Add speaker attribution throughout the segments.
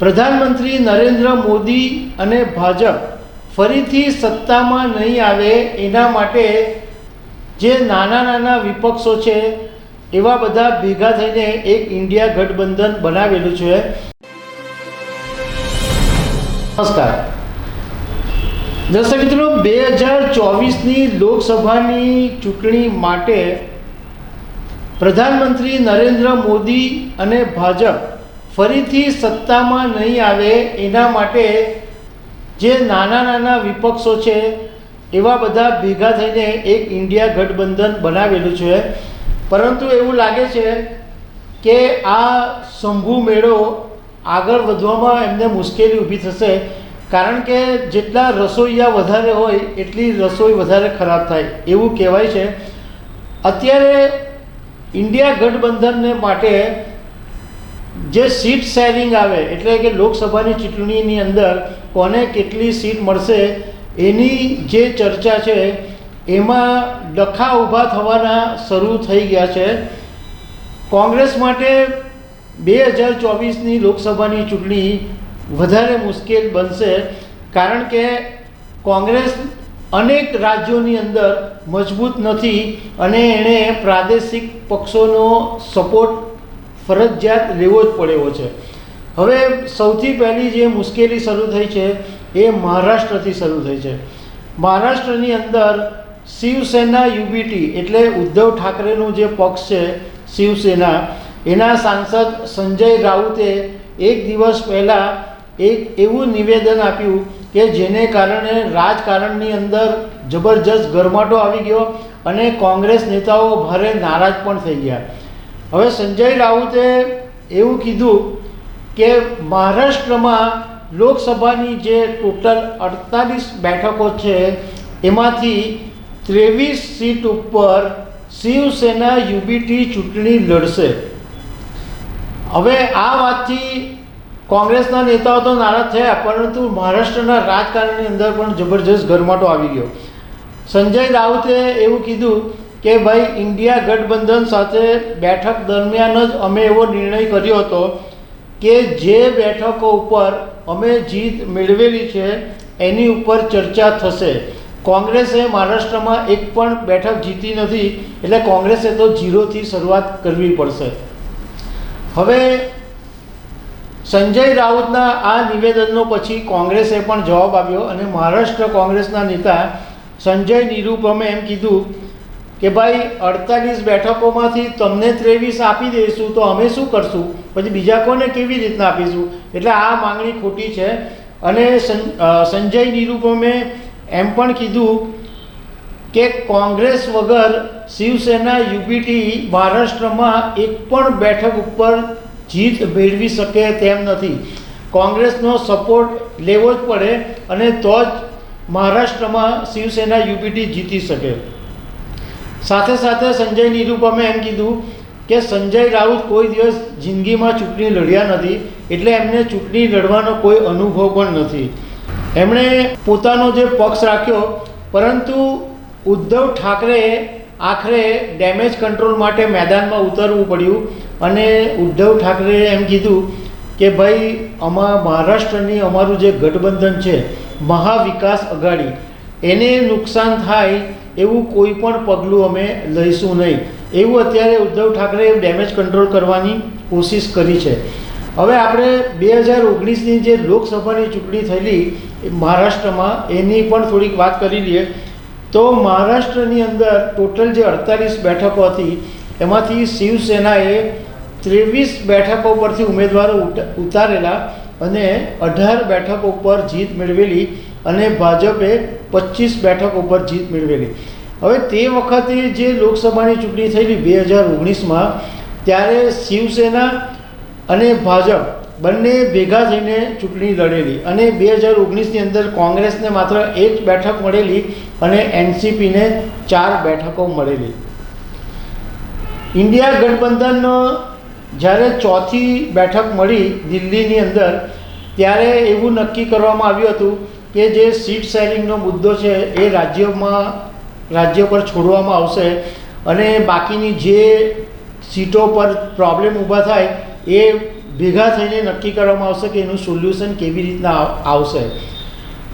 Speaker 1: પ્રધાનમંત્રી નરેન્દ્ર મોદી અને ભાજપ ફરીથી સત્તામાં નહીં આવે એના માટે જે નાના નાના વિપક્ષો છે, એવા બધા ભેગા થઈને એક ઇન્ડિયા ગઠબંધન બનાવેલું છે. નમસ્કાર. દર્શક મિત્રો, બે હજાર ચોવીસની લોકસભાની ચૂંટણી માટે પ્રધાનમંત્રી નરેન્દ્ર મોદી અને ભાજપ ફરીથી સત્તામાં નહીં આવે એના માટે જે નાના નાના વિપક્ષો છે, એવા બધા ભેગા થઈને એક ઇન્ડિયા ગઠબંધન બનાવેલું છે. પરંતુ એવું લાગે છે કે આ શંભુ મેળો આગળ વધવામાં એમને મુશ્કેલી ઊભી થશે, કારણ કે જેટલા રસોઈયા વધારે હોય, એટલી રસોઈ વધારે ખરાબ થાય, એવું કહેવાય છે. અત્યારે ઇન્ડિયા ગઠબંધનને માટે જે સીટ શેરિંગ આવે, એટલે કે લોકસભાની ચૂંટણીની અંદર કોને કેટલી સીટ મળશે, એની જે ચર્ચા છે, એમાં ડખા ઊભા થવાના શરૂ થઈ ગયા છે. કોંગ્રેસ માટે બે હજાર ચોવીસની લોકસભાની ચૂંટણી વધારે મુશ્કેલ બનશે, કારણ કે કોંગ્રેસ અનેક રાજ્યોની અંદર મજબૂત નથી અને એણે પ્રાદેશિક પક્ષોનો સપોર્ટ ફરજિયાત લેવો જ પડ્યો છે. હવે સૌથી પહેલી જે મુશ્કેલી શરૂ થઈ છે એ મહારાષ્ટ્રથી શરૂ થઈ છે. મહારાષ્ટ્રની અંદર શિવસેના યુબીટી એટલે ઉદ્ધવ ઠાકરેનું જે પક્ષ છે શિવસેના, એના સાંસદ સંજય રાઉતે એક દિવસ પહેલાં એક એવું નિવેદન આપ્યું કે જેને કારણે રાજકારણની અંદર જબરજસ્ત ગરમાટો આવી ગયો અને કોંગ્રેસ નેતાઓ ભારે નારાજ પણ થઈ ગયા. હવે સંજય રાઉતે એવું કીધું કે મહારાષ્ટ્રમાં લોકસભાની જે ટોટલ અડતાલીસ બેઠકો છે, એમાંથી ત્રેવીસ સીટ ઉપર શિવસેના યુબીટી ચૂંટણી લડશે. હવે આ વાતથી કોંગ્રેસના નેતાઓ તો નારાજ થયા, પરંતુ મહારાષ્ટ્રના રાજકારણની અંદર પણ જબરજસ્ત ગરમાટો આવી ગયો. સંજય રાઉતે એવું કીધું કે ભાઈ ઇન્ડિયા ગઠબંધન સાથે બેઠક દરમિયાન જ અમે એવો નિર્ણય કર્યો હતો કે જે બેઠકો ઉપર અમે જીત મેળવેલી છે, એની ઉપર ચર્ચા થશે. કોંગ્રેસે મહારાષ્ટ્રમાં એક પણ બેઠક જીતી નથી, એટલે કોંગ્રેસે તો ઝીરોથી શરૂઆત કરવી પડશે. હવે સંજય રાઉતના આ નિવેદનનો પછી કોંગ્રેસે પણ જવાબ આપ્યો અને મહારાષ્ટ્ર કોંગ્રેસના નેતા સંજય નિરૂપમે એમ કીધું કે ભાઈ અડતાલીસ બેઠકોમાંથી તમને ત્રેવીસ આપી દઈશું તો અમે શું કરશું? પછી બીજા કોને કેવી રીતના આપીશું? એટલે આ માંગણી ખોટી છે. અને સંજય નિરૂપમે એમ પણ કીધું કે કોંગ્રેસ વગર શિવસેના યુપીટી મહારાષ્ટ્રમાં એક પણ બેઠક ઉપર જીત મેળવી શકે તેમ નથી. કોંગ્રેસનો સપોર્ટ લેવો જ પડે અને તો જ મહારાષ્ટ્રમાં શિવસેના યુપીટી જીતી શકે. સાથે સાથે સંજય નિરૂપમે એમ કીધું કે સંજય રાઉત કોઈ દિવસ જિંદગીમાં ચૂંટણી લડ્યા નથી, એટલે એમને ચૂંટણી લડવાનો કોઈ અનુભવ પણ નથી. એમણે પોતાનો જે પક્ષ રાખ્યો, પરંતુ ઉદ્ધવ ઠાકરેએ આખરે ડેમેજ કંટ્રોલ માટે મેદાનમાં ઉતરવું પડ્યું અને ઉદ્ધવ ઠાકરેએ એમ કીધું કે ભાઈ, અમા મહારાષ્ટ્રની અમારું જે ગઠબંધન છે, મહાવિકાસ અઘાડી, એને નુકસાન થાય એવું કોઈ પણ પગલું અમે લઈશું નહીં. એવું અત્યારે ઉદ્ધવ ઠાકરેએ ડેમેજ કંટ્રોલ કરવાની કોશિશ કરી છે. હવે આપણે બે હજાર ઓગણીસની જે લોકસભાની ચૂંટણી થયેલી મહારાષ્ટ્રમાં, એની પણ થોડીક વાત કરી લઈએ. તો મહારાષ્ટ્રની અંદર ટોટલ જે અડતાલીસ બેઠકો હતી, એમાંથી શિવસેનાએ ત્રેવીસ બેઠકો પરથી ઉમેદવારો ઉતારેલા અને અઢાર બેઠકો પર જીત મેળવેલી. અને ભાજપે પચીસ બેઠક ઉપર જીત મેળવેલી. હવે તે વખતે જે લોકસભાની ચૂંટણી થયેલી બે હજાર ઓગણીસમાં, ત્યારે શિવસેના અને ભાજપ બંને ભેગા થઈને ચૂંટણી લડેલી અને બે હજાર ઓગણીસની અંદર કોંગ્રેસને માત્ર એક બેઠક મળેલી અને એનસીપીને ચાર બેઠકો મળેલી. ઇન્ડિયા ગઠબંધનનો જ્યારે ચોથી બેઠક મળી દિલ્હીની અંદર, ત્યારે એવું નક્કી કરવામાં આવ્યું હતું કે જે સીટ શેરિંગનો મુદ્દો છે એ રાજ્યમાં, રાજ્ય પર છોડવામાં આવશે અને બાકીની જે સીટો પર પ્રોબ્લેમ ઊભા થાય એ ભેગા થઈને નક્કી કરવામાં આવશે કે એનું સોલ્યુશન કેવી રીતના આવશે.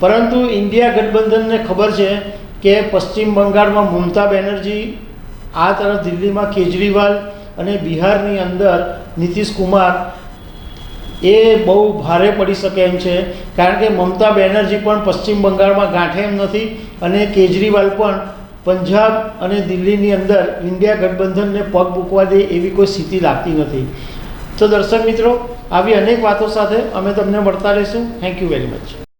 Speaker 1: પરંતુ ઇન્ડિયા ગઠબંધનને ખબર છે કે પશ્ચિમ બંગાળમાં મમતા બેનર્જી આ તરફ દિલ્હીમાં કેજરીવાલ અને બિહારની અંદર નીતિશ કુમાર એ બહુ ભારે પડી શકે એમ છે. કારણ કે મમતા બેનર્જી પણ પશ્ચિમ બંગાળમાં ગાંઠે એમ નથી અને કેજરીવાલ પણ પંજાબ અને દિલ્હીની અંદર ઇન્ડિયા ગઠબંધનને પગ મૂકવા દે એવી કોઈ સ્થિતિ લાગતી નથી. તો દર્શક મિત્રો, આવી અનેક વાતો સાથે અમે તમને મળતા રહીશું. Thank you very much